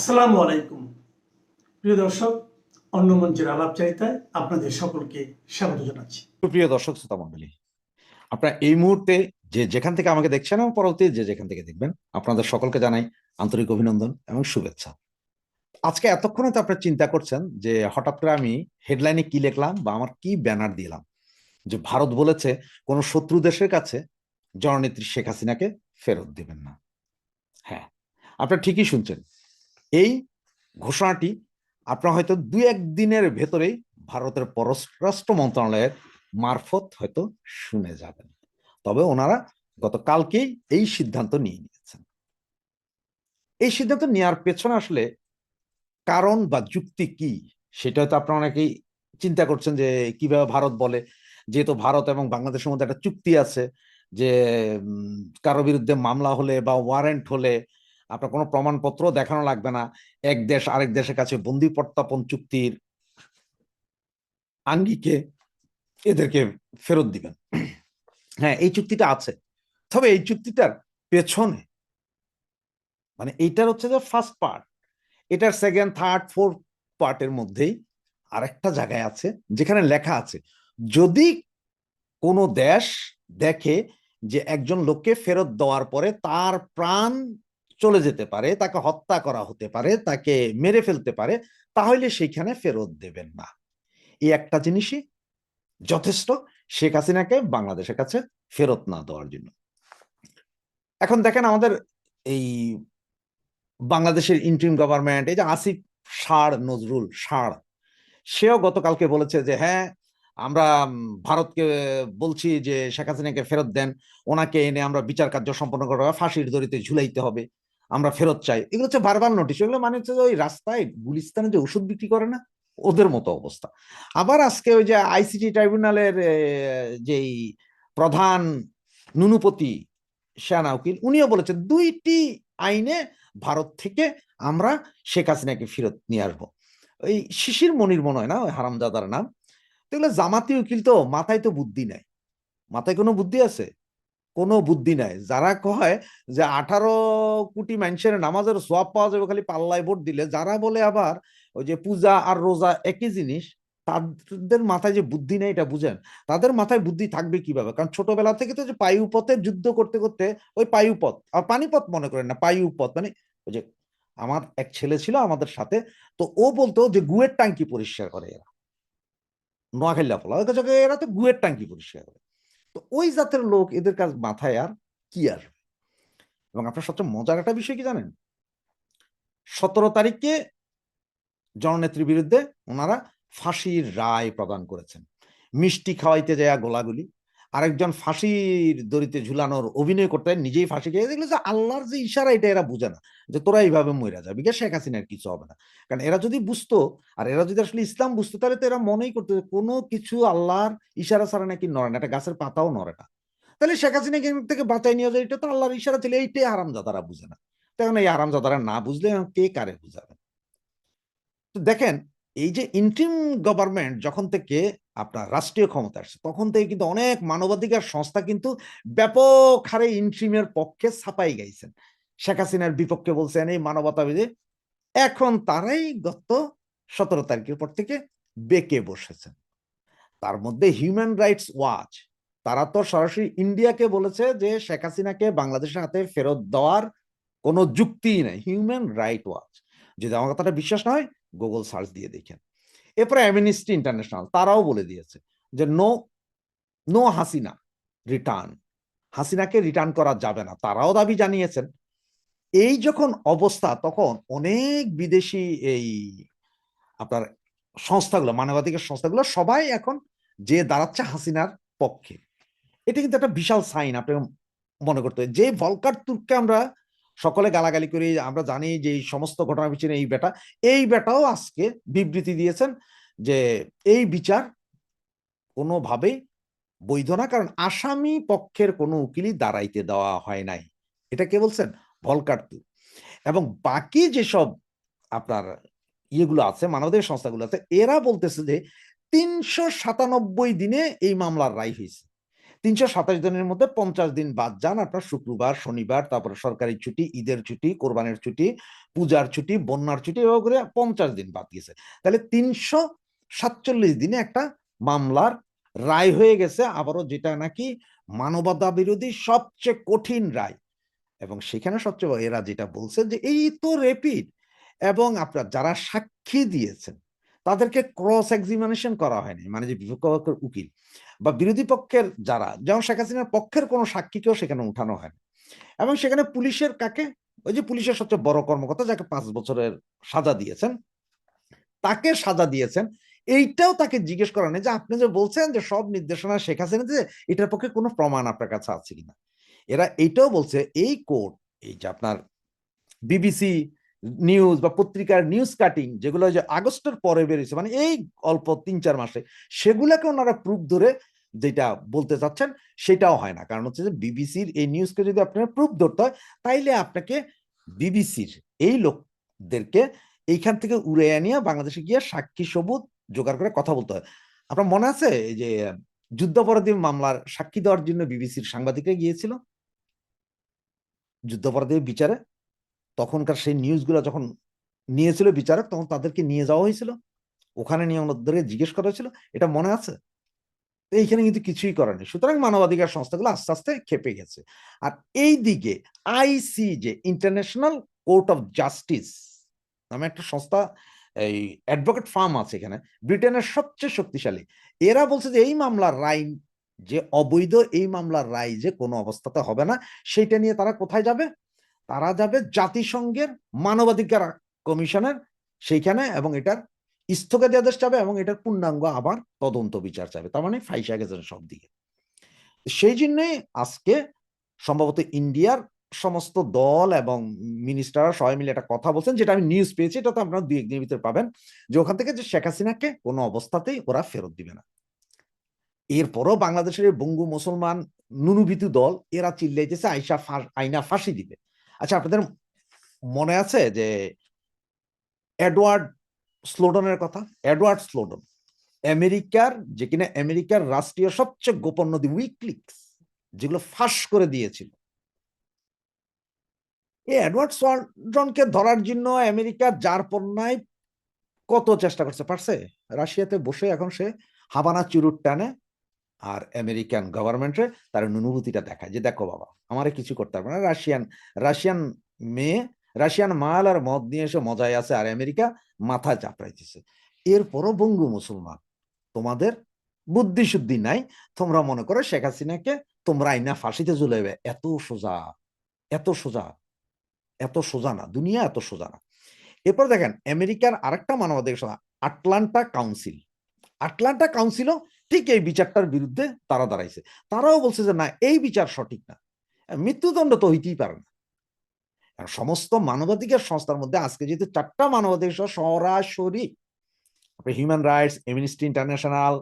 আসসালামু আলাইকুম। প্রিয় দর্শক, অন্য মঞ্চের আলাপচারিতায় আপনাদের সকলকে স্বাগত জানাচ্ছি। সুপ্রিয় দর্শক, শ্রোতা মন্ডলী আপনারা এই মুহূর্তে যে যেখান থেকে আমাকে দেখছেন এবং পরবর্তী যে যেখান থেকে দেখবেন, আপনাদের সকলকে জানাই আন্তরিক অভিনন্দন এবং শুভেচ্ছা। আজকে এতক্ষণে তো আপনারা চিন্তা করছেন যে হঠাৎ করে আমি হেডলাইনে কি লিখলাম বা আমার কি ব্যানার দিলাম? যে ভারত বলেছে, কোন শত্রু দেশের কাছে জননেত্রী শেখ হাসিনাকে ফেরত দিবেন না। হ্যাঁ আপনারা ঠিকই শুনছেন। এই ঘোষণাটি আপনারা হয়তো দু এক দিনের ভেতরেই ভারতের পররাষ্ট্র মন্ত্রণালয়ের মারফত হয়তো শুনে যাবেন। তবে ওনারা গতকালকেই এই সিদ্ধান্ত নিয়ে নিয়েছেন। এই সিদ্ধান্ত নেওয়ার পেছনে আসলে কারণ বা যুক্তি কি, সেটা হয়তো আপনারা অনেকেই চিন্তা করছেন যে কীভাবে ভারত বলে। যেহেতু ভারত এবং বাংলাদেশের মধ্যে একটা চুক্তি আছে যে কারও বিরুদ্ধে মামলা হলে বা ওয়ারেন্ট হলে আপনার কোনো প্রমাণপত্র দেখানো লাগবে না। এক দেশ আরেক দেশের কাছে বন্দি প্রত্যাপন চুক্তির আঙ্গিকে এদেরকে ফেরত দিবেন। হ্যাঁ এই চুক্তিটা আছে। তবে এই চুক্তিটার পেছনে মানে এইটার হচ্ছে যে ফার্স্ট পার্ট এটার সেকেন্ড থার্ড ফোর্থ পার্টের মধ্যেই আরেকটা জায়গায় আছে, যেখানে লেখা আছে, যদি কোনো দেশ দেখে যে একজন লোককে ফেরত দেওয়ার পরে তার প্রাণ চলে যেতে পারে, তাকে হত্যা করা হতে পারে, তাকে মেরে ফেলতে পারে, তাহলে সেইখানে ফেরত দেবেন না। এই একটা জিনিসই যথেষ্ট, শেখ হাসিনাকে বাংলাদেশের কাছে ফেরত না দেওয়ার জন্য। এখন দেখেন আমাদের এই বাংলাদেশের ইন্টারিম গভর্নমেন্ট এই যে আসিফ সার নজরুল সার সেও গতকালকে বলেছে যে হ্যাঁ আমরা ভারতকে বলছি যে শেখ হাসিনাকে ফেরত দেন, ওনাকে এনে আমরা বিচার কার্য সম্পন্ন করা ফাঁসির দড়িতে ঝুলাইতে হবে। আমরা ফেরত চাই। এগুলো হচ্ছে বারবার নোটিশ এগুলো মানে হচ্ছে ওই রাস্তায় গুলিস্তানে যে ওষুধ বিক্রি করে না, ওদের মতো অবস্থা। আবার আজকে ওই যে আইসিটি ট্রাইব্যুনালের যেই প্রধান নুনুপতি সেনা উকিল, উনিও বলেছেন, দুইটি আইনে ভারত থেকে আমরা শেখ হাসিনাকে ফেরত নিয়ে আসব। ওই শিশির মনির মনে হয় না, ওই হারামজাদার নাম? তো এগুলো জামাতি উকিল তো, মাথায় তো বুদ্ধি নাই। মাথায় কোনো বুদ্ধি আছে? কোনো বুদ্ধি নাই। যারা কয় যে আঠারো কোটি মানুষের নামাজের সোয়াব পাওয়া যাবে খালি পাল্লায় ভোট দিলে। যারা বলে আবার ওই যে পূজা আর রোজা একই জিনিস, তাদের মাথায় যে বুদ্ধি নেই এটা বুঝেন? তাদের মাথায় বুদ্ধি থাকবে কীভাবে? কারণ ছোটবেলা থেকে তো যে পায়ুপথের যুদ্ধ করতে করতে ওই পায়ুপথ আর পানিপথ মনে করেন না পায়ুপথ মানে ওই যে আমার এক ছেলে ছিল আমাদের সাথে, তো ও বলতো যে গুয়ের টাঙ্কি পরিষ্কার করে এরা। নোয়াখালী ফলা কাছে এরা তো গুয়ের টাঙ্কি পরিষ্কার করে। তো ওই জাতের লোক এদের কাজ মাথায় আর কি আসবে এবং আপনার সবচেয়ে মজার একটা বিষয় কি জানেন? সতেরো তারিখে জননেত্রীর বিরুদ্ধে ওনারা ফাঁসির রায় প্রদান করেছেন। মিষ্টি খাওয়াইতে যায় গোলাগুলি। আরেকজন ফাঁসির দড়িতে ঝুলানোর অভিনয় করতে নিজেই ফাঁসি খেয়ে দেখল যে আল্লাহর যে ইশারা, এটা এরা বুঝে না। যে তোরা এইভাবে মইরা যাবি কে শেখ হাসিনার কিছু হবে না। কারণ এরা যদি বুঝতো, আর এরা যদি আসলে ইসলাম বুঝতো, তাহলে তো এরা মনেই করতো কোনো কিছু আল্লাহর ইশারা ছাড়া নাকি নড়ে না। একটা গাছের পাতাও নড়ে না। তাহলে শেখ হাসিনাকে থেকে বাঁচাই নিয়ে যায়, এটা তো আল্লাহর ইশারা ছিল, এইটাই হারামজাদারা বুঝে না। তখন এই হারামজাদারা না বুঝলে কে কারে বুঝাবে? তো দেখেন, এই যে ইন্টিম গভর্নমেন্ট যখন থেকে আপনার রাষ্ট্রীয় ক্ষমতা আসছে, তখন থেকে কিন্তু অনেক মানবাধিকার সংস্থা কিন্তু ব্যাপক হারে ইন্ট্রিমের পক্ষে ছাপাই গাইছেন শেখ হাসিনার বিপক্ষে বলছেন এই মানবতাবিদে এখন তারাই গত সতেরো তারিখের পর থেকে বেঁকে বসেছেন। তার মধ্যে হিউম্যান রাইটস ওয়াচ তারা তো সরাসরি ইন্ডিয়াকে বলেছে যে শেখ হাসিনাকে বাংলাদেশের হাতে ফেরত দেওয়ার কোনো যুক্তিই নেই। হিউম্যান রাইট ওয়াচ যদি আমার কথাটা বিশ্বাস না হয় গুগল সার্চ দিয়ে দেখেন। এরপরে অ্যামনিস্টি ইন্টারন্যাশনাল তারাও বলে দিয়েছে যে নো নো হাসিনা রিটার্ন হাসিনাকে রিটার্ন করা যাবে না, তারাও দাবি জানিয়েছেন। এই যখন অবস্থা, তখন অনেক বিদেশি এই আপনার সংস্থাগুলো, মানবাধিকার সংস্থাগুলো সবাই এখন যে দাঁড়াচ্ছে হাসিনার পক্ষে। এটা কিন্তু একটা বিশাল সাইন আপনি মনে করতে যে ভলকার তুর্ককে আমরা সকলে গালাগালি করি, আমরা জানি যে এই সমস্ত ঘটনার পিছনে এই বেটা এই বেটাও আজকে বিবৃতি দিয়েছেন যে এই বিচার কোনোভাবেই বৈধ না, কারণ আসামি পক্ষের কোনো উকিলই দাঁড়াইতে দেওয়া হয় নাই। এটা কে বলছেন? Volker Turk. এবং বাকি যেসব আপনার ইয়েগুলো আছে, মানবাধিকার সংস্থাগুলো আছে, এরা বলতেছে যে তিনশো সাতানব্বই দিনে এই মামলার রায় হয়েছে। তিনশো সাতাশ দিনের মধ্যে পঞ্চাশ দিন বাদ যান। আপনার শুক্রবার, শনিবার, তারপরে সরকারি ছুটি, ঈদের ছুটি, কোরবানের ছুটি, পূজার ছুটি, বন্যার ছুটি এভাবে করে পঞ্চাশ দিন বাদ গেছে তাহলে তিনশো সাতচল্লিশ দিনে একটা মামলার রায় হয়ে গেছে। আবারও যেটা নাকি মানবতা বিরোধী সবচেয়ে কঠিন রায়। এবং সেখানে সবচেয়ে এরা যেটা বলছে যে এই তো রেপিড এবং আপনার যারা সাক্ষী দিয়েছেন তাদেরকে ক্রস এক্সামিনেশন করা হয়নি মানে যে বিপক্ষ পক্ষের উকিল বা বিরোধী পক্ষের যারা, যেমন শেখ হাসিনার পক্ষের কোনো সাক্ষীকেও সেখানে উঠানো হয়নি। এবং সেখানে পুলিশের কাকে, ওই যে পুলিশের সবচেয়ে বড় কর্মকর্তা যাকে পাঁচ বছরের সাজা দিয়েছেন, তাকে সাজা দিয়েছেন, এইটাও তাকে জিজ্ঞেস করা নেই যে আপনি যে বলছেন যে সব নির্দেশনা শেখ হাসিনা যে এটার পক্ষে কোনো প্রমাণ আপনার কাছে আছে কিনা? এরা এইটাও বলছে, এই কোর্ট, এই যে আপনার বিবিসি নিউজ বা পত্রিকার নিউজ কাটিং যেগুলো যে আগস্টের পরে বেরিয়েছে মানে এই অল্প তিন চার মাসে, সেগুলোকে ওনারা প্রুফ ধরে যেটা বলতে চাচ্ছেন সেটাও হয় না। কারণ হচ্ছে যে বিবিসির এই নিউজকে যদি আপনার প্রুফ ধরতে হয়, তাইলে আপনাকে বিবিসির এই লোকদেরকে এইখান থেকে উড়ে আনিয়ে বাংলাদেশে গিয়ে সাক্ষী সবুত জোগাড় করে কথা বলতে হয়। আপনার মনে আছে যে যুদ্ধাপরাধী মামলার সাক্ষী দেওয়ার জন্য বিবিসির সাংবাদিকরা গিয়েছিল? যুদ্ধাপরাধী বিচারে? তখনকার সেই নিউজগুলো যখন নিয়েছিল বিচারক, তখন তাদেরকে নিয়ে যাওয়া হয়েছিল। ওখানে নিয়ে ওনাদেরকে জিজ্ঞেস করা হয়েছিল, এটা মনে আছে? এইখানে কিন্তু কিছুই করেনি সুতরাং মানবাধিকার সংস্থাগুলো আস্তে আস্তে খেপে গেছে। আর এই দিকে আইসি যে ইন্টারন্যাশনাল কোর্ট অফ জাস্টিস নামে একটা সংস্থা, এই অ্যাডভোকেট ফার্ম আছে এখানে, ব্রিটেনের সবচেয়ে শক্তিশালী, এরা বলছে যে এই মামলার রায় যে অবৈধ, এই মামলার রায় যে কোনো অবস্থাতে হবে না, সেইটা নিয়ে তারা কোথায় যাবে? তারা যাবে জাতিসংঘের মানবাধিকার কমিশনের সেইখানে এবং এটার স্থগিতাদেশ চাবে এবং এটার পূর্ণাঙ্গ আবার তদন্ত বিচার চাবে। তার মানে ফাইসা গেছেন সব দিকে। সেই জন্যই আজকে সম্ভবত ইন্ডিয়ার সমস্ত দল এবং মিনিস্টাররা সবাই মিলে একটা কথা বলছেন, যেটা আমি নিউজ পেয়েছি এটা তো আপনারা দুই একদিনের ভিতরে পাবেন, যে ওখান থেকে যে শেখ হাসিনাকে কোনো অবস্থাতেই ওরা ফেরত দিবে না। এরপরও বাংলাদেশের বঙ্গু মুসলমান নুনুবিতু দল, এরা চিল্লাইতেছে, আইসা আইনা ফাঁসি দিবে। আচ্ছা আপনাদের মনে আছে যে এডওয়ার্ড স্লোডনের কথা? এডওয়ার্ড স্লোডন, আমেরিকার, যে কিনা আমেরিকার রাষ্ট্রীয় সবচেয়ে গোপন নদী, উইকলিক্স, যেগুলো ফাঁস করে দিয়েছিল। এই এডওয়ার্ড স্লোডনকে ধরার জন্য আমেরিকার যার পণ্যায় কত চেষ্টা করছে? পারছে? রাশিয়াতে বসে এখন সে হাবানা, চুরুট টানে। আর আমেরিকান গভর্নমেন্টে তার অনুভূতিটা দেখায় যে, দেখো বাবা, আমারে কিছু করতে পারবে না। রাশিয়ান রাশিয়ান মেয়ে রাশিয়ান মাল আর মদ নিয়ে এসে মজায় আছে আর আমেরিকা মাথা চাপড়াইতেছে। এরপরও বঙ্গু মুসলমান, তোমাদের বুদ্ধি শুদ্ধি নাই, তোমরা মনে করো শেখ হাসিনাকে তোমরা আইনা ফাঁসিতে ঝুলাইবে। এত সোজা এত সোজা এত সোজা না, দুনিয়া এত সোজা না। এরপর দেখেন আমেরিকার আরেকটা মানবাধিকার আটলান্টা কাউন্সিল আটলান্টা কাউন্সিলও ঠিক এই বিচারটার বিরুদ্ধে তারা দাঁড়াইছে। তারাও বলছে যে, না, এই বিচার সঠিক না। মৃত্যুদণ্ড তো হইতেই পারে না। সমস্ত মানবাধিকার সংস্থার মধ্যে আজকে যেহেতু চারটা মানবাধিকার সরাসরি human rights Amnesty International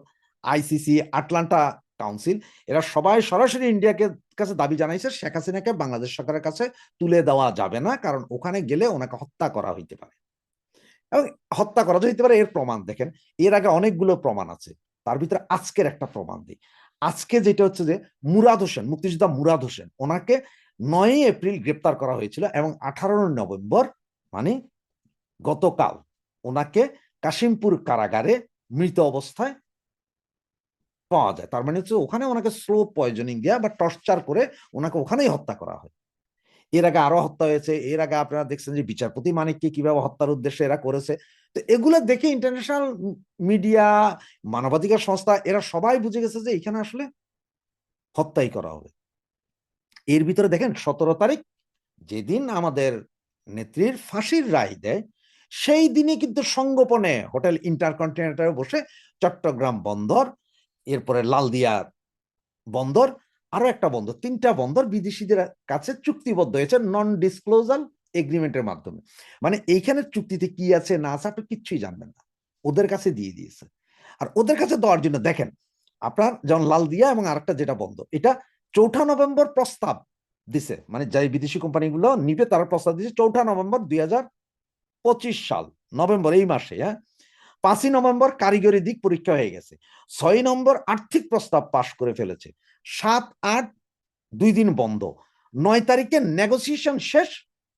ICC Atlantic Council, এরা সবাই সরাসরি ইন্ডিয়াকে কাছে দাবি জানাইছে, শেখ হাসিনাকে বাংলাদেশ সরকারের কাছে তুলে দেওয়া যাবে না, কারণ ওখানে গেলে ওনাকে হত্যা করা হইতে পারে। এবং হত্যা করা হইতে পারে, এর প্রমাণ দেখেন, এর আগে অনেকগুলো প্রমাণ আছে। তার ভিতরে আজকের একটা প্রমাণ দিই। আজকে যেটা হচ্ছে যে, মুরাদ হোসেন, মুক্তিযোদ্ধা মুরাদ হোসেন, ওনাকে নয় এপ্রিল গ্রেপ্তার করা হয়েছিল এবং আঠারো নভেম্বর মানে গতকাল ওনাকে কাশিমপুর কারাগারে মৃত অবস্থায় পাওয়া যায়। তার মানে হচ্ছে ওখানে ওনাকে স্লো পয়জনিং দেওয়া বা টর্চার করে ওনাকে ওখানেই হত্যা করা হয়। এর আগে আরও হত্যা হয়েছে, এর আগে আপনারা দেখছেন যে বিচারপতি মানিককে কীভাবে হত্যার উদ্দেশ্যে এরা করেছে। তো এগুলো দেখে ইন্টারন্যাশনাল মিডিয়া মানবাধিকার সংস্থা, এরা সবাই বুঝে গেছে যে এখানে আসলে হত্যাই করা হবে। এর ভিতরে দেখেন, সতেরো তারিখ যেদিন আমাদের নেত্রীর ফাঁসির রায় দেয়, সেই দিনে কিন্তু সংগোপনে হোটেল ইন্টারকন্টিনেন্টারে বসে চট্টগ্রাম বন্দর, এরপরে লালদিয়া বন্দর আরও একটা বন্দর তিনটা বন্দর বিদেশিদের কাছে চুক্তিবদ্ধ হয়েছে নন ডিসক্লোজাল এগ্রিমেন্টের মাধ্যমে। মানে এইখানে চুক্তিতে কি আছে, না আছে, আপনি কিচ্ছুই জানবেন না। ওদের কাছে দিয়ে দিয়েছে। আর ওদের কাছে দেওয়ার জন্য দেখেন, আপনার যেমন লালদিয়া এবং আরেকটা যেটা বন্ধ, এটা চৌঠা নভেম্বর প্রস্তাব দিছে। মানে যাই বিদেশি কোম্পানিগুলো নিবে, তারা প্রস্তাব দিছে চৌঠা নভেম্বর দুই সাল, নভেম্বর এই মাসে হ্যাঁ? পাঁচই নভেম্বর কারিগরি দিক পরীক্ষা হয়ে গেছে। ছয় নম্বর আর্থিক প্রস্তাব পাশ করে ফেলেছে। সাত আট দুই দিন বন্ধ। নয় তারিখে নেগোসিয়েশন শেষ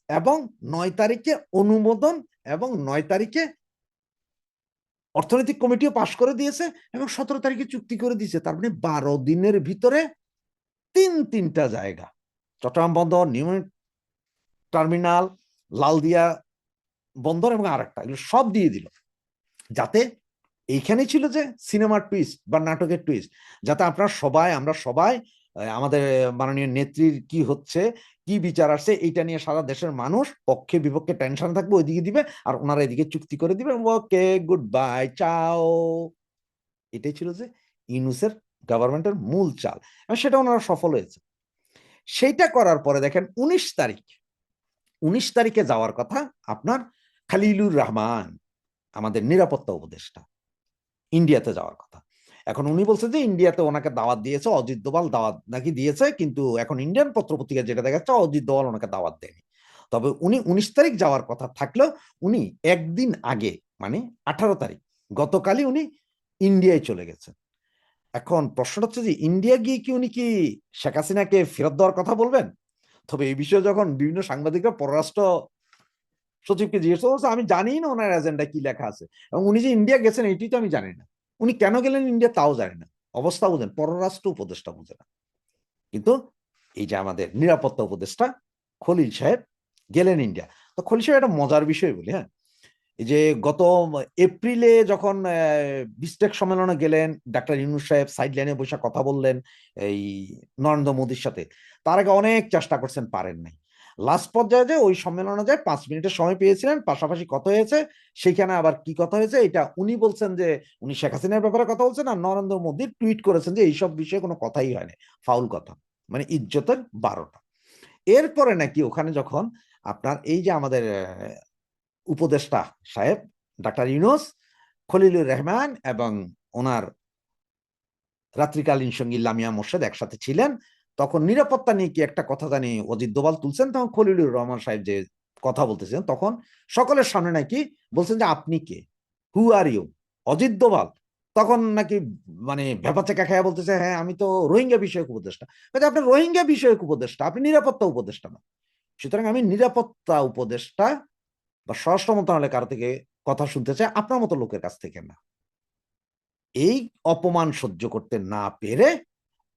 এবং নয় তারিখে অনুমোদন এবং নয় তারিখে অর্থনৈতিক কমিটিও পাশ করে দিয়েছে এবং সতেরো তারিখে চুক্তি করে দিয়েছে। তার মানে বারো দিনের ভিতরে তিন তিনটা জায়গা। চট্টগ্রাম বন্দর, নিউ টার্মিনাল, লালদিয়া বন্দর এবং আরেকটা, এগুলো সব দিয়ে দিল। যাতে এইখানে ছিল যে সিনেমার টুইস্ট বা নাটকের টুইস্ট যাতে আপনারা সবাই, আমরা সবাই আমাদের মাননীয় নেত্রীর কি হচ্ছে, কি বিচার আসছে, এইটা নিয়ে সারা দেশের মানুষ পক্ষে বিপক্ষে টেনশন থাকবে, ওইদিকে দিবে আর ওনারা এদিকে চুক্তি করে দিবে। ওকে গুড বাই চাও এটাই ছিল যে ইউনুসের গভর্নমেন্টের মূল চাল। সেটা ওনারা সফল হয়েছে। সেইটা করার পরে দেখেন উনিশ তারিখ, উনিশ তারিখে যাওয়ার কথা আপনার খালিলুর রহমান। আমাদের নিরাপত্তা উপদেষ্টা। ইন্ডিয়াতে যাওয়ার কথা। এখন উনি বলছে যে, ইন্ডিয়াতে ওনাকে দাওয়াত দিয়েছে, অজিত দোভাল দাওয়াত নাকি দিয়েছে, কিন্তু এখন ইন্ডিয়ান পত্রপত্রিকা যেটা দেখাচ্ছে, অজিত দোভাল ওনাকে দাওয়াত দেয়নি। তবে উনি উনিশ তারিখ যাওয়ার কথা থাকলেও উনি একদিন আগে মানে আঠারো তারিখ, গতকালই উনি ইন্ডিয়ায় চলে গেছেন। এখন প্রশ্নটা হচ্ছে যে, ইন্ডিয়া গিয়ে কি উনি কি শেখ হাসিনাকে ফেরত দেওয়ার কথা বলবেন? তবে এই বিষয়ে যখন বিভিন্ন সাংবাদিকরা, পররাষ্ট্র সচিবকে জিজ্ঞেস করছে আমি জানি না ওনার এজেন্ডা কি লেখা আছে। এবং উনি যে ইন্ডিয়া গেছেন এটি তো আমি জানি না। উনি কেন গেলেন ইন্ডিয়া তাও জানি না। অবস্থা বুঝেন, পররাষ্ট্র উপদেষ্টা বুঝে না। কিন্তু এই যে আমাদের নিরাপত্তা উপদেষ্টা খলিল সাহেব গেলেন ইন্ডিয়া তো খলিল সাহেব একটা মজার বিষয় বলি হ্যাঁ? যে গত এপ্রিলে যখন বিস্টেক সম্মেলনে গেলেন, ডাক্তার ইউনুস সাহেব সাইড লাইনে বসে কথা বললেন এই নরেন্দ্র মোদীর সাথে। তার আগে অনেক চেষ্টা করছেন পারেন নাই। লাস্ট পর্যায়ে যে ওই সম্মেলনে যায় পাঁচ মিনিটের সময় পেয়েছিলেন, পাশাপাশি কথা হয়েছে, সেখানে আবার কি কথা হয়েছে, এটা উনি বলছেন যে, উনি শেখ হাসিনার ব্যাপারে কথা বলছেন আর নরেন্দ্র মোদী টুইট করেছেন যে, এইসব বিষয়ে কোনো কথাই হয়নি, ফাউল কথা মানে ইজ্জতের বারোটা। এরপরে নাকি ওখানে যখন আপনার এই যে আমাদের উপদেষ্টা সাহেব, ডাক্তার ইউনুস, খলিলুর রহমান এবং ওনার রাত্রিকালীন সঙ্গী লামিয়া মোর্শেদ একসাথে ছিলেন তখন নিরাপত্তা নিয়ে কি একটা কথা জানি অজিত দোভাল তুলছেন? তখন খলিলুর রহমান সাহেব যে কথা বলতেছেন তখন সকলের সামনে নাকি বলছেন যে, আপনি কে? Who are you Ajit Doval তখন নাকি মানে ব্যাপার ভেপাচেকা খেয়া বলতেছে হ্যাঁ আমি তো রোহিঙ্গা বিষয়ক উপদেষ্টা। আপনি রোহিঙ্গা বিষয়ক উপদেষ্টা, আপনি নিরাপত্তা উপদেষ্টা না। সুতরাং আমি নিরাপত্তা উপদেষ্টা বা স্বরাষ্ট্র মন্ত্রণালয় কারও থেকে কথা শুনতে চাই, আপনার মতো লোকের কাছ থেকে না। এই অপমান সহ্য করতে না পেরে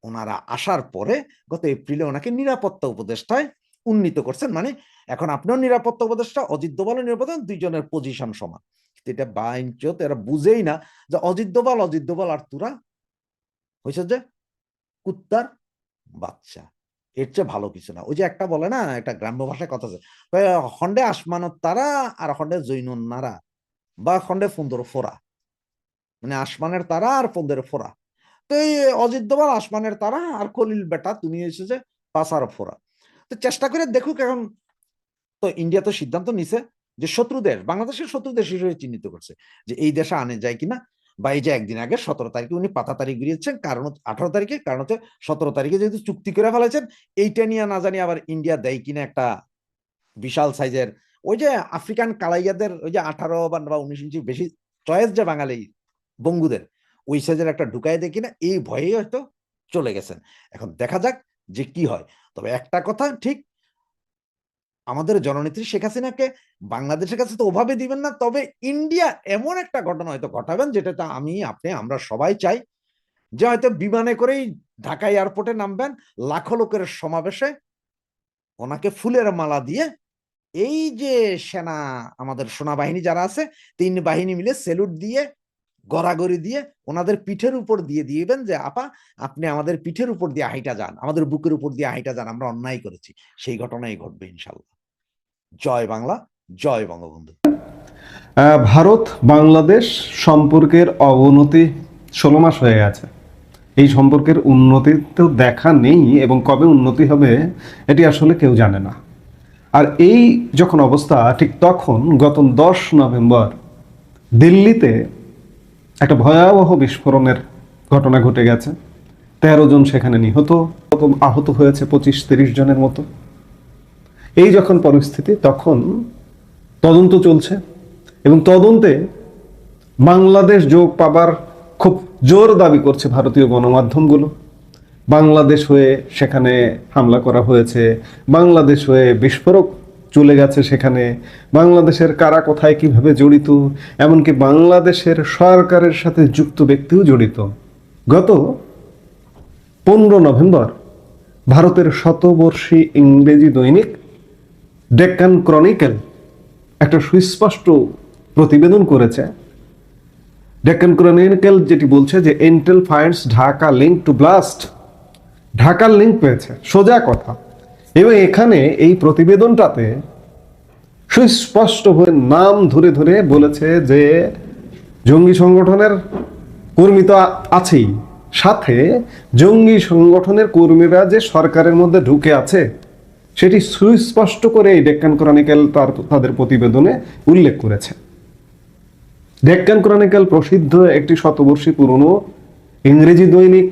ওনারা আসার পরে গত এপ্রিলে ওনাকে নিরাপত্তা উপদেষ্টায় উন্নীত করছেন। মানে এখন আপনার নিরাপত্তা উপদেষ্টা, অজিত দোভালও নিরাপত্তা, দুইজনের পজিশন সমান। এটা বাইঞ্চত এরা বুঝেই না যে অজিত দোভাল অজিত দোভাল আর তুরা হয়েছে যে কুত্তার বাচ্চা। এর চেয়ে ভালো কিছু না। ওই যে একটা বলে না, একটা গ্রাম্য ভাষায় কথা আছে খন্ডে আসমানত তারা আর খন্ডে জৈনন নারা বা খন্ডে ফুন্দর ফোরা। মানে আসমানের তারা আর ফন্দের ফোরা। এই অজিত দোভাল, আসমানের তারা আর খলিল বেটা, তুমি এসেছে পাসার ফোরা তো চেষ্টা করে দেখুক এখন। তো ইন্ডিয়া তো সিদ্ধান্ত নিছে যে শত্রু দেশ, বাংলাদেশের শত্রু দেশ হিসেবে চিহ্নিত করছে যে এই দেশে আনে যায় কিনা বা এই যে একদিন আগে সতেরো তারিখে উনি পাতা তারিখ বেরিয়েছেন, কারণ আঠারো তারিখে, কারণ হচ্ছে সতেরো তারিখে যেহেতু চুক্তি করে ফেলেছেন, এইটা নিয়ে না জানি আবার ইন্ডিয়া দেয় কিনা একটা বিশাল সাইজের ওই যে আফ্রিকান কালাইয়াদের ওই যে আঠারো বা উনিশ ইঞ্চি বেশি চয়েস যে বাঙালি বঙ্গুদের ওই সাইজের একটা ঢুকাই দেয় কিনা এই ভয়ে হয়তো চলে গেছেন। এখন দেখা যাক যে কি হয়। তবে একটা কথা ঠিক, আমাদের জননেত্রী শেখ হাসিনাকে বাংলাদেশের কাছে তো ওভাবে দিবেন না, তবে ইন্ডিয়া এমন একটা ঘটনা হয়তো ঘটাবেন, যেটাতে আমি, আপনি, আমরা সবাই চাই যে হয়তো বিমানে করেই ঢাকা এয়ারপোর্টে নামবেন, লাখো লোকের সমাবেশে ওনাকে ফুলের মালা দিয়ে এই যে সেনা, আমাদের সেনাবাহিনী যারা আছে, তিন বাহিনী মিলে সেলুট দিয়ে গড়াগড়ি দিয়ে ওনাদের পিঠের উপর দিয়ে দিবেন যে, আপা, আপনি আমাদের পিঠের উপর দিয়ে হাইটা যান। আমাদের বুকের উপর দিয়ে হাইটা যান। আমরা অন্যায় করেছি। সেই ঘটনাই ঘটবে ইনশাল্লাহ। জয় বাংলা, জয় বঙ্গবন্ধু। ভারত, বাংলাদেশ সম্পর্কের অবনতি ষোলো মাস হয়ে গেছে। এই সম্পর্কের উন্নতি তো দেখা নেই এবং কবে উন্নতি হবে এটি আসলে কেউ জানে না। আর এই যখন অবস্থা, ঠিক তখন গত দশ নভেম্বর দিল্লিতে একটা ভয়াবহ বিস্ফোরণের ঘটনা ঘটে গেছে। তেরো জন সেখানে নিহত আহত হয়েছে পঁচিশ, তিরিশ জনের মতো। এই যখন পরিস্থিতি, তখন তদন্ত চলছে এবং তদন্তে বাংলাদেশ যোগ পাবার খুব জোর দাবি করছে ভারতীয় গণমাধ্যমগুলো। বাংলাদেশ হয়ে সেখানে হামলা করা হয়েছে, বাংলাদেশ হয়ে বিস্ফোরক চলে গেছে সেখানে। বাংলাদেশের কারা কোথায় কীভাবে জড়িত, এমনকি বাংলাদেশের সরকারের সাথে যুক্ত ব্যক্তিও জড়িত। গত পনেরো নভেম্বর ভারতের শতবর্ষী ইংরেজি দৈনিক ডেক্কান ক্রনিকেল একটা সুস্পষ্ট প্রতিবেদন করেছে। ডেক্কান ক্রনিকেল যেটি বলছে যে Intel finds Dhaka link to blast ঢাকার লিঙ্ক পেয়েছে। সোজা কথা। এবং এখানে এই প্রতিবেদনটাতে সুস্পষ্টভাবে নাম ধরে ধরে বলেছে যে জঙ্গি সংগঠনের কর্মী তো আছেই। সাথে জঙ্গি সংগঠনের কর্মীরা যে সরকারের মধ্যে ঢুকে আছে, সেটি সুস্পষ্ট করে এই ডেক্কান ক্রনিকেল তার তাদের প্রতিবেদনে উল্লেখ করেছে। ডেক্কান ক্রনিকেল প্রসিদ্ধ একটি শতবর্ষী পুরনো ইংরেজি দৈনিক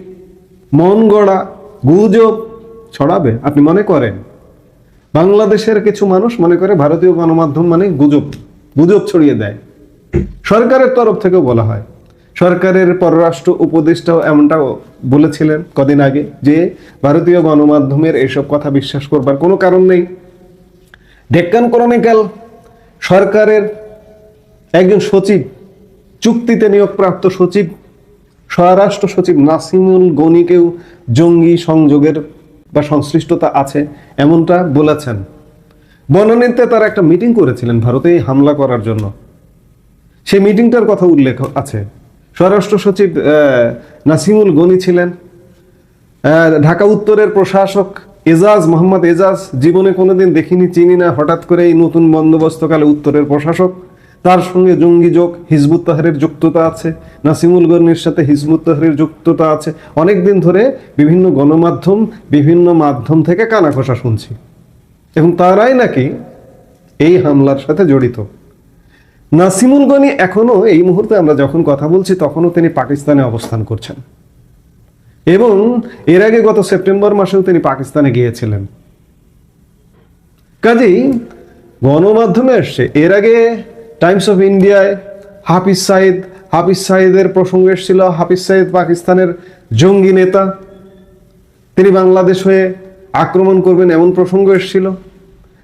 মন গড়া গুজব ছড়াবে? আপনি মনে করেন? বাংলাদেশের কিছু মানুষ মনে করে ভারতীয় গণমাধ্যম মানে গুজব গুজব ছড়িয়ে দেয়। সরকারের তরফ থেকেও বলা হয়। সরকারের পররাষ্ট্র উপদেষ্টাও এমনটাও বলেছিলেন কদিন আগে যে, ভারতীয় গণমাধ্যমের এসব কথা বিশ্বাস করবার কোনো কারণ নেই। ডেক্কান ক্রনিক্যাল সরকারের একজন সচিব, চুক্তিতে নিয়োগপ্রাপ্ত সচিব, স্বরাষ্ট্র সচিব নাসিমুল গনিকেও জঙ্গি সংযোগের বা সংশ্লিষ্টতা আছে, এমনটা বলেছেন। বনানীতে তারা একটা মিটিং করেছিলেন ভারতে হামলা করার জন্য। সেই মিটিংটার কথা উল্লেখ আছে। স্বরাষ্ট্র সচিব নাসিমুল গনি ছিলেন। ঢাকা উত্তরের প্রশাসক এজাজ, মোহাম্মদ এজাজ, জীবনে কোনোদিন দেখিনি, চিনি না, হঠাৎ করে এই নতুন বন্দোবস্তকালে উত্তরের প্রশাসক। তার সঙ্গে জঙ্গি যোগ, হিজবুত তাহারের যুক্ততা আছে, নাসিমুল গনির সাথে হিজবুত তাহারের যুক্ততা আছে। অনেকদিন ধরে বিভিন্ন গণমাধ্যম, বিভিন্ন মাধ্যম থেকে কানাঘোষা শুনছি। এবং তারাই নাকি এই হামলার সাথে জড়িত? নাসিমুল গনি এখনও এই মুহূর্তে আমরা যখন কথা বলছি, তখনও তিনি পাকিস্তানে অবস্থান করছেন। এবং এর আগে গত সেপ্টেম্বর মাসেও তিনি পাকিস্তানে গিয়েছিলেন। কাজেই গণমাধ্যমে এসছে, এর আগে টাইমস অফ ইন্ডিয়ায় হাফিজ সাইদ, হাফিজ সাইদের প্রসঙ্গ এসেছিল, হাফিজ সাইদ পাকিস্তানের জঙ্গি নেতা। তিনি বাংলাদেশ হয়ে আক্রমণ করবেন এমন প্রসঙ্গ এসেছিল।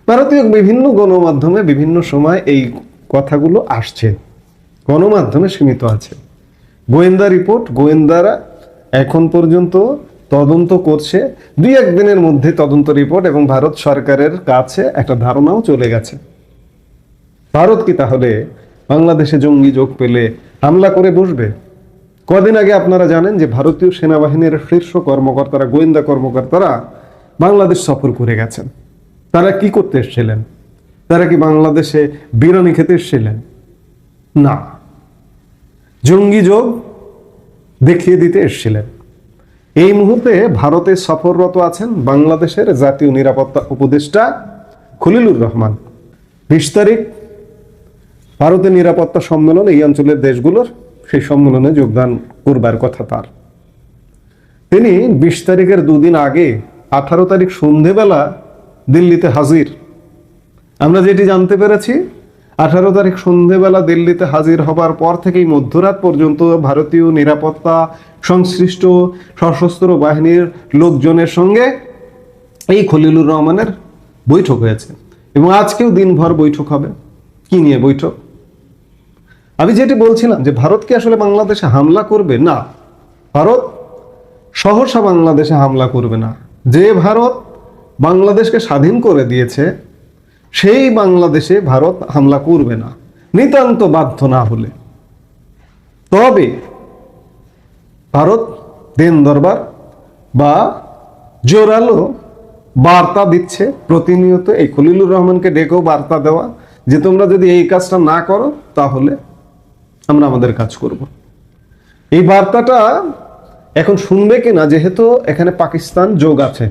ভারতীয় বিভিন্ন গণমাধ্যমে বিভিন্ন সময় এই কথাগুলো আসছে। গণমাধ্যমে সীমিত আছে। গোয়েন্দা রিপোর্ট, গোয়েন্দারা এখন পর্যন্ত তদন্ত করছে। দুই একদিনের মধ্যে তদন্ত রিপোর্ট এবং ভারত সরকারের কাছে একটা ধারণাও চলে গেছে। ভারত কি তাহলে বাংলাদেশে জঙ্গি যোগ পেলে হামলা করে বসবে? কদিন আগে আপনারা জানেন যে ভারতীয় সেনাবাহিনীর শীর্ষ কর্মকর্তারা, গোয়েন্দা কর্মকর্তারা বাংলাদেশ সফর করে গেছেন। তারা কি করতে এসেছিলেন? তারা কি বাংলাদেশে বিরিয়ানি খেতে এসেছিলেন? না। জঙ্গি যোগ দেখিয়ে দিতে এসেছিলেন। এই মুহূর্তে ভারতে সফররত আছেন বাংলাদেশের জাতীয় নিরাপত্তা উপদেষ্টা খলিলুর রহমান। বিশ তারিখ ভারতের নিরাপত্তা সম্মেলন এই অঞ্চলের দেশগুলোর সেই সম্মেলনে যোগদান করবার কথা তার। তিনি বিশ তারিখের দুদিন আগে আঠারো তারিখ সন্ধেবেলা দিল্লিতে হাজির। আমরা যেটি জানতে পেরেছি, আঠারো তারিখ সন্ধেবেলা দিল্লিতে হাজির হবার পর থেকেই মধ্যরাত পর্যন্ত ভারতীয় নিরাপত্তা সংশ্লিষ্ট সশস্ত্র বাহিনীর লোকজনের সঙ্গে এই খলিলুর রহমানের বৈঠক হয়েছে। এবং আজকেও দিনভর বৈঠক হবে। কি নিয়ে বৈঠক? আমি যেটি বলছিলাম যে ভারত কি আসলে বাংলাদেশে হামলা করবে? না। ভারত সহসা বাংলাদেশে হামলা করবে না। যে ভারত বাংলাদেশকে স্বাধীন করে দিয়েছে, সেই বাংলাদেশে ভারত হামলা করবে না। নিতান্ত বাধ্য না হলে। তবে ভারত দেন দরবার বা জোরালো বার্তা দিচ্ছে প্রতিনিয়ত এই খলিলুর রহমানকে ডেকেও বার্তা দেওয়া যে তোমরা যদি এই কাজটা না করো, তাহলে আমরা আমাদের কাজ করব। এই বার্তাটা এখন শুনবে কিনা, যেহেতু এখানে পাকিস্তান যোগ আছে।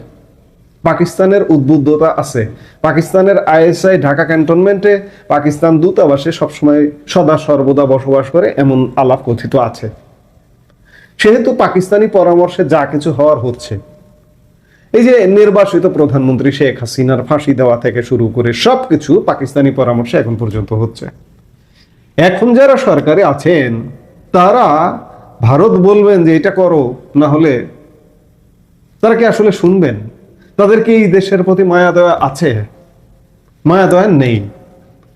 পাকিস্তানের উদ্বুদ্ধতা আছে। পাকিস্তানের আইএসআই ঢাকা ক্যান্টনমেন্টে পাকিস্তান দূতাবাসে সবসময় সদা সর্বদা বসবাস করে এমন আলাপ কথিত আছে। সেহেতু পাকিস্তানি পরামর্শে যা কিছু হওয়ার হচ্ছে। এই যে নির্বাসিত প্রধানমন্ত্রী শেখ হাসিনার ফাঁসি দেওয়া থেকে শুরু করে সবকিছু পাকিস্তানি পরামর্শে এখন পর্যন্ত হচ্ছে। এখন যারা সরকারে আছেন, তারা ভারত বলবেন যে এটা করো, না হলে তারা কি আসলে শুনবেন? তাদের কি এই দেশের প্রতি মায়া দয়া আছে? মায়া দয়া নেই।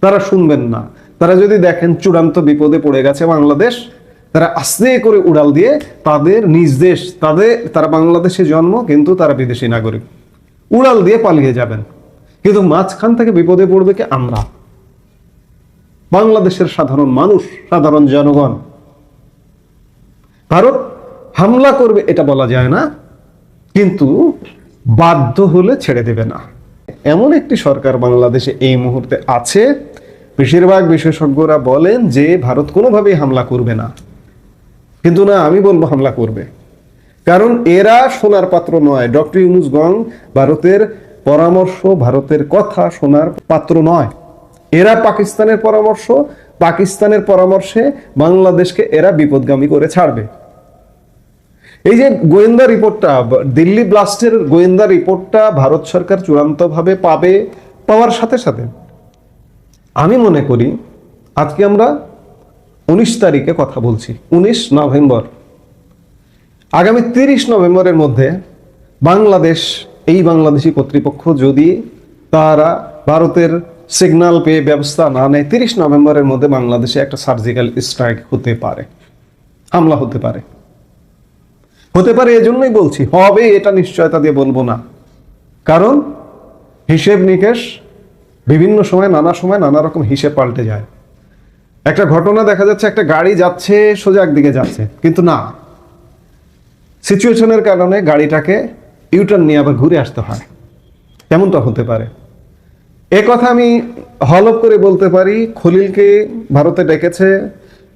তারা শুনবেন না। তারা যদি দেখেন চূড়ান্ত বিপদে পড়ে গেছে বাংলাদেশ, তারা আস্তে করে উড়াল দিয়ে তাদের নিজ দেশ, তাদের, তারা বাংলাদেশে জন্ম, কিন্তু তারা বিদেশি নাগরিক। উড়াল দিয়ে পালিয়ে যাবেন। কিন্তু মাঝখান থেকে বিপদে পড়বে কি আমরা? বাংলাদেশের সাধারণ মানুষ, সাধারণ জনগণ। ভারত হামলা করবে এটা বলা যায় না, কিন্তু বাধ্য হলে ছেড়ে দেবে না। এমন একটি সরকার বাংলাদেশে এই মুহূর্তে আছে। বেশিরভাগ বিশেষজ্ঞরা বলেন যে ভারত কোনোভাবেই হামলা করবে না। কিন্তু না, আমি বলব হামলা করবে। কারণ এরা সোনার পাত্র নয়। ডক্টর ইউনুস গং ভারতের পরামর্শ, ভারতের কথা শোনার পাত্র নয়। এরা পাকিস্তানের পরামর্শ, পাকিস্তানের পরামর্শে বাংলাদেশকে এরা বিপদগামী করে ছাড়বে। এই যে গোয়েন্দা রিপোর্টটা, দিল্লি ব্লাস্টের গোয়েন্দা রিপোর্টটা ভারত সরকার চূড়ান্তভাবে পাবে, পাওয়ার সাথে সাথে। আমি মনে করি, আজকে আমরা উনিশ তারিখে কথা বলছি, উনিশ নভেম্বর। আগামী তিরিশ নভেম্বরের মধ্যে বাংলাদেশ, এই বাংলাদেশি কর্তৃপক্ষ যদি তারা ভারতের সিগন্যাল পেয়ে ব্যবস্থা না নেয়, তিরিশ নভেম্বরের মধ্যে বাংলাদেশে একটা সার্জিক্যাল স্ট্রাইক হতে পারে। হামলা হতে পারে। হতে পারে, এজন্যই বলছি, হবে এটা নিশ্চয়তা দিয়ে বলব না। কারণ হিসেব নিকেশ বিভিন্ন সময়, নানা সময় নানা রকম হিসেব পাল্টে যায়। একটা ঘটনা দেখা যাচ্ছে, একটা গাড়ি যাচ্ছে, সোজা একদিকে যাচ্ছে, কিন্তু না। সিচুয়েশনের কারণে গাড়িটাকে ইউটার্ন নিয়ে আবার ঘুরে আসতে হয়। তেমনটা হতে পারে। এ কথা আমি হলপ করে বলতে পারি, খলিলকে ভারতে ডেকেছে।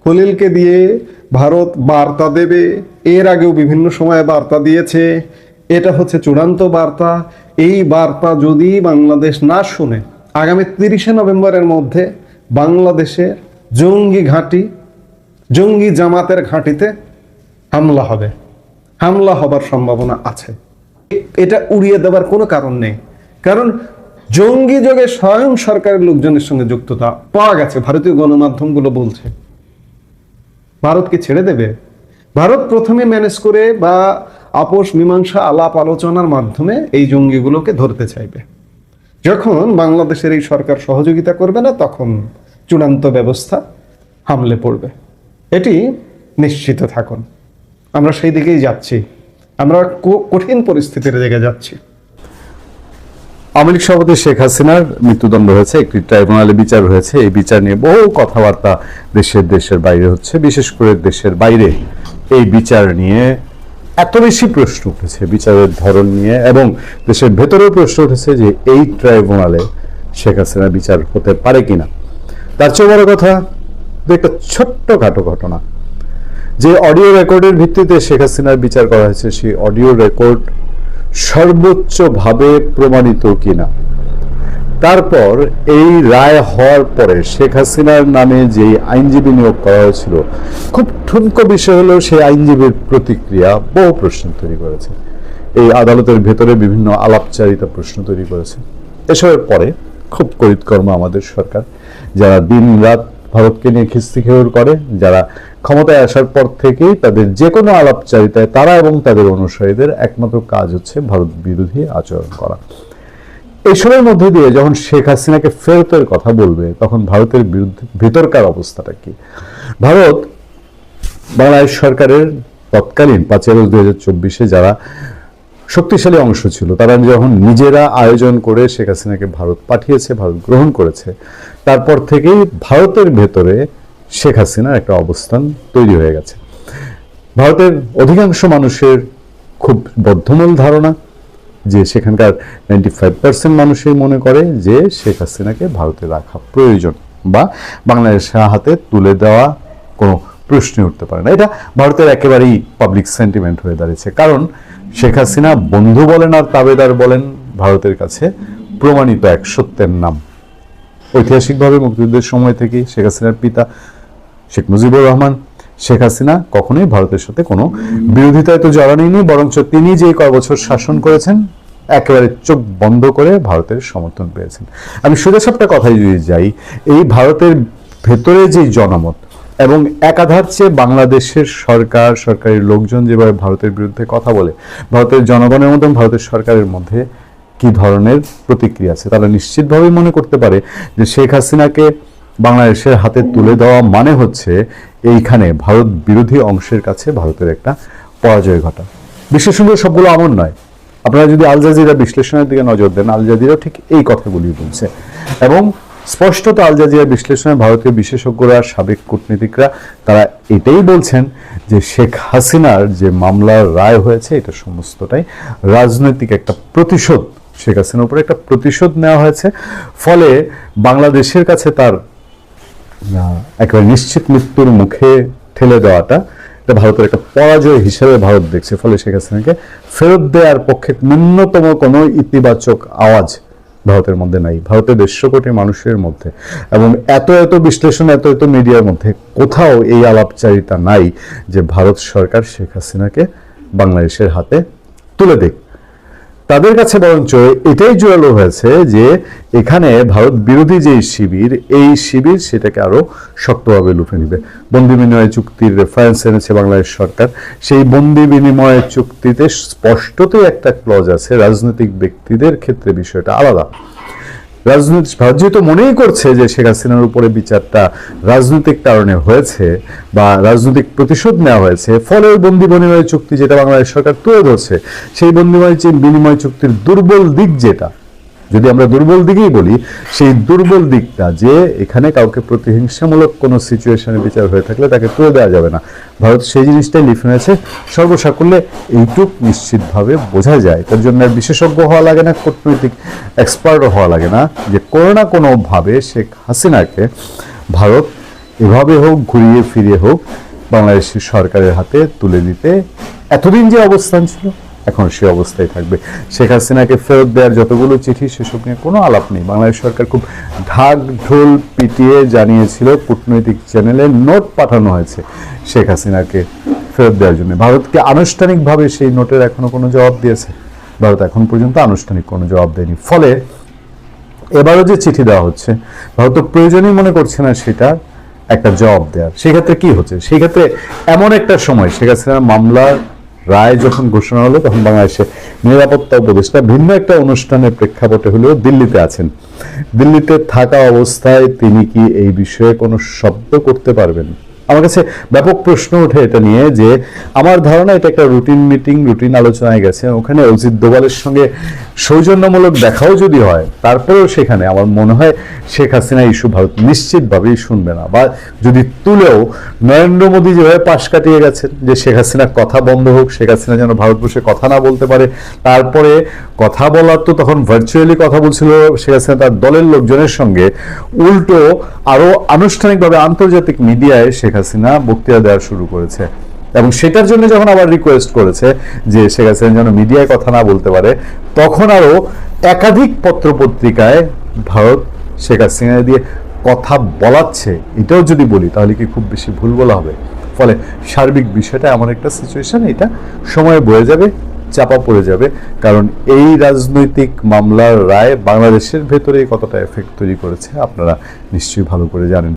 খলিলকে দিয়ে ভারত বার্তা দেবে। এর আগেও বিভিন্ন সময়ে বার্তা দিয়েছে। এটা হচ্ছে চূড়ান্ত বার্তা। এই বার্তা যদি বাংলাদেশ না শুনে, আগামী তিরিশে নভেম্বরের মধ্যে বাংলাদেশে জঙ্গি ঘাঁটি, জঙ্গি জামাতের ঘাঁটিতে হামলা হবে। হামলা হবার সম্ভাবনা আছে। এটা উড়িয়ে দেওয়ার কোনো কারণ নেই। কারণ জঙ্গি যোগে স্বয়ং সরকারের লোকজনের সঙ্গে যুক্ততা পাওয়া গেছে। ভারতীয় গণমাধ্যমগুলো বলছে। ভারতকে ছেড়ে দেবে? ভারত প্রথমে ম্যানেজ করে বা আপোষ মীমাংসা আলাপ আলোচনার মাধ্যমে এই জঙ্গিগুলোকে ধরতে চাইবে। যখন বাংলাদেশের এই সরকার সহযোগিতা করবে না, তখন চূড়ান্ত ব্যবস্থা হামলে পড়বে। এটি নিশ্চিত থাকুন। আমরা সেই দিকেই যাচ্ছি। আমরা কঠিন পরিস্থিতির দিকে যাচ্ছি। লীগ সভাপতি শেখ হাসিনার মৃত্যুদণ্ড হয়েছে, একটি ট্রাইব্যুনালে বিচার হয়েছে। এই বিচার নিয়ে বহু কথাবার্তা দেশের দেশের বাইরে হচ্ছে। বিশেষ করে দেশের বাইরে এই বিচার নিয়ে এত বেশি প্রশ্ন উঠেছে, বিচারের ধরন নিয়ে, এবং দেশের ভেতরেও প্রশ্ন উঠেছে যে এই ট্রাইব্যুনালে শেখ হাসিনার বিচার হতে পারে কিনা। তার চেয়ে বড় কথা একটা ছোট্টখাটো ঘটনা। যে অডিও রেকর্ডের ভিত্তিতে শেখ হাসিনার বিচার করা হয়েছে, সেই অডিও রেকর্ড সর্বোচ্চভাবে প্রমাণিত কিনা। তারপর এই রায় হওয়ার পরে শেখ হাসিনার নামে যে আইনজীবী নিয়োগ করা হয়েছিল, খুব ঠুনকো বিষয় হলেও সেই আইনজীবীর প্রতিক্রিয়া বহু প্রশ্ন তৈরি করেছে। এই আদালতের ভেতরে বিভিন্ন আলাপচারিতা প্রশ্ন তৈরি করেছে। এসবের পরে খুব করিতকর্ম আমাদের সরকার, যারা দিন রাত ভারতকে নিয়ে খিস্তি খেউর করে, যারা ক্ষমতায় আসার পর থেকেই তাদের যে কোনো আলাপচারিতায় তারা এবং তাদের অনুসারীদের একমাত্র কাজ হচ্ছে ভারত বিরোধী আচরণ করা। এইসবের মধ্যে দিয়ে যখন শেখ হাসিনাকে ফেরতের কথা বলবে, তখন ভারতের বিরুদ্ধে ভেতরকার অবস্থাটা কি? ভারত বাংলাদেশ সরকারের তৎকালীন পাঁচই আগস্ট দুই হাজার চব্বিশে যারা শক্তিশালী অংশ ছিল, তারা যখন নিজেরা আয়োজন করে শেখ হাসিনাকে ভারত পাঠিয়েছে, ভারত গ্রহণ করেছে তারপর থেকেই ভারতের ভেতরে শেখ হাসিনার একটা অবস্থান তৈরি হয়ে গেছে। ভারতের অধিকাংশ মানুষের খুব বদ্ধমূল ধারণা যে সেখানকার নাইনটি ফাইভ পার্সেন্ট মানুষই মনে করে যে শেখ হাসিনাকে ভারতে রাখা প্রয়োজন বা বাংলাদেশের হাতে তুলে দেওয়া কোনো প্রশ্নে উঠতে পারে না। এটা ভারতের একেবারেই পাবলিক সেন্টিমেন্ট হয়ে দাঁড়িয়েছে। কারণ শেখ হাসিনা বন্ধু বলেন আর তাবেদার বলেন, ভারতের কাছে প্রমাণিত এক সত্যের নাম। ঐতিহাসিকভাবে মুক্তিযুদ্ধের সময় থেকেই শেখ হাসিনার পিতা শেখ মুজিবুর রহমান, শেখ হাসিনা কখনোই ভারতের সাথে কোনো বিরোধিতায় তো জড়ানইনি বরঞ্চ তিনি যে কয় বছর শাসন করেছেন, একেবারে চোখ বন্ধ করে ভারতের সমর্থন পেয়েছেন। আমি সোজা সাপটা কথায় যদি যাই, এই ভারতের ভেতরে যে জনমত এবং একাধার চেয়ে বাংলাদেশের সরকার সরকারি লোকজন যেভাবে ভারতের বিরুদ্ধে কথা বলে, ভারতের জনগণের এবং ভারতের সরকারের মধ্যে কি ধরনের প্রতিক্রিয়া আছে? তারা নিশ্চিতভাবে মনে করতে পারে যে শেখ হাসিনাকে বাংলাদেশের হাতে তুলে দেওয়া মানে হচ্ছে এইখানে ভারত বিরোধী অংশের কাছে ভারতের একটা পরাজয় ঘটা। বিশেষজ্ঞ সবগুলো আমন নয়। আপনারা যদি আল জাজিরা বিশ্লেষণের দিকে নজর দেন, আল জাজিরা ঠিক এই কথাগুলি বলছে। এবং স্পষ্টত আল জাজিরা বিশ্লেষণে ভারতীয় বিশেষজ্ঞরা, সাবেক কূটনীতিকরা, তারা এটাই বলছেন যে শেখ হাসিনার যে মামলার রায় হয়েছে, এটা সমস্তটাই রাজনৈতিক একটা প্রতিশোধ শেখ হাসিনার উপরে একটা প্রতিশোধ নেওয়া হয়েছে। ফলে বাংলাদেশের কাছে তার একেবারে নিশ্চিত মৃত্যুর মুখে ঠেলে দেওয়াটা এটা ভারতের একটা পরাজয় হিসেবে ভারত দেখছে। ফলে শেখ হাসিনাকে ফেরত দেওয়ার পক্ষে ন্যূনতম কোনো ইতিবাচক আওয়াজ ভারতের মধ্যে নাই। ভারতের দেড়শো কোটি মানুষের মধ্যে এবং এত এত বিশ্লেষণ, এত এত মিডিয়ার মধ্যে কোথাও এই আলাপচারিতা নাই যে ভারত সরকার শেখ হাসিনাকে বাংলাদেশের হাতে তুলে দেখ তাদের কাছে বরঞ্চ এটাই জোরালো হয়েছে যে এখানে ভারত বিরোধী যে শিবির, এই শিবির সেটাকে আরও শক্তভাবে লুফে নিবে। বন্দি বিনিময় চুক্তির রেফারেন্স এনেছে বাংলাদেশ সরকার। সেই বন্দি বিনিময় চুক্তিতে স্পষ্টতই একটা ক্লজ আছে, রাজনৈতিক ব্যক্তিদের ক্ষেত্রে বিষয়টা আলাদা। রাজনৈতিক যেহেতু মনেই করছে যে শেখ হাসিনার উপরে বিচারটা রাজনৈতিক কারণে হয়েছে বা রাজনৈতিক প্রতিশোধ নেওয়া হয়েছে, ফলে বন্দি বিনিময় চুক্তি যেটা বাংলাদেশ সরকার তুলে ধরছে, সেই বন্দি বিনিময় চুক্তির দুর্বল দিক যেটা যদি আমরা দুর্বল দিকেই বলি, সেই দুর্বল দিকটা যে এখানে কাউকে প্রতিহিংসামূলক কোনো সিচুয়েশনে বিচার হয়ে থাকলে তাকে তুলে দেওয়া যাবে না। ভারত সেই জিনিসটাই লিখে নিয়েছে সর্বসাকুল্যে এইটুক নিশ্চিতভাবে বোঝা যায়। তার জন্য বিশেষজ্ঞ হওয়া লাগে না, কূটনৈতিক এক্সপার্টও হওয়া লাগে না। যে কোনো না কোনোভাবে শেখ হাসিনাকে ভারত এভাবে হোক, ঘুরিয়ে ফিরিয়ে হোক, বাংলাদেশের সরকারের হাতে তুলে দিতে এতদিন যে অবস্থান ছিল এখন সে অবস্থায় থাকবে। শেখ হাসিনাকে ফেরত দেওয়ার যতগুলো চিঠি, সেসব নিয়ে কোনো আলাপ নেই। বাংলাদেশ সরকার খুব ঢাক ঢোল পিটিয়ে জানিয়েছিল, কূটনৈতিক চ্যানেলে নোট পাঠানো হয়েছে শেখ হাসিনাকে ফেরত দেওয়ার জন্য। ভারতকে আনুষ্ঠানিকভাবে সেই নোটের এখনও কোনো জবাব দিয়েছে? ভারত এখন পর্যন্ত আনুষ্ঠানিক কোনো জবাব দেয়নি। ফলে এবারও যে চিঠি দেওয়া হচ্ছে, ভারত প্রয়োজনই মনে করছে না সেটা একটা জবাব দেওয়ার সেক্ষেত্রে কি হচ্ছে? সেক্ষেত্রে এমন একটা সময়, শেখ হাসিনার মামলার রায় যখন ঘোষণা হলো, তখন বাংলাদেশে নিরাপত্তা উপদেষ্টা ভিন্ন একটা অনুষ্ঠানের প্রেক্ষাপটে হলেও দিল্লিতে আছেন। দিল্লিতে থাকা অবস্থায় তিনি কি এই বিষয়ে কোনো শব্দ করতে পারবেন? আমার কাছে ব্যাপক প্রশ্ন ওঠে এটা নিয়ে যে আমার ধারণা এটা একটা রুটিন মিটিং, রুটিন আলোচনায় গেছে। ওখানে অজিত দোভালের সঙ্গে সৌজন্যমূলক দেখাও যদি হয়, তারপরেও সেখানে আমার মনে হয় শেখ হাসিনা ইস্যু ভারত নিশ্চিতভাবেই শুনবে না। বা যদি তুলেও নরেন্দ্র মোদী যেভাবে পাশ কাটিয়ে গেছেন, যে শেখ হাসিনার কথা বন্ধ হোক, শেখ হাসিনা যেন ভারতবর্ষে কথা না বলতে পারে, তারপরে কথা বলার তো তখন ভার্চুয়ালি কথা বলছিল শেখ হাসিনা তার দলের লোকজনের সঙ্গে, উল্টো আরও আনুষ্ঠানিকভাবে আন্তর্জাতিক মিডিয়ায় শেখ হাসিনা বক্তৃতা দেওয়া শুরু করেছে। এবং সেটার জন্য যখন আবার রিকোয়েস্ট করেছে যে শেখ হাসিনা যেন মিডিয়ায় কথা না বলতে পারে, তখন আরও একাধিক পত্রপত্রিকায় ভারত শেখ হাসিনা দিয়ে কথা বলাচ্ছে। এটাও যদি বলি, তাহলে কি খুব বেশি ভুল বলা হবে? ফলে সার্বিক বিষয়টা এমন একটা সিচুয়েশন এটা সময় বয়ে যাবে, চাপা পড়ে যাবে। কারণ এই রাজনৈতিক মামলার রায় বাংলাদেশের ভেতরে কতটা এফেক্ট তৈরি করেছে, আপনারা নিশ্চয়ই ভালো করে জানেন।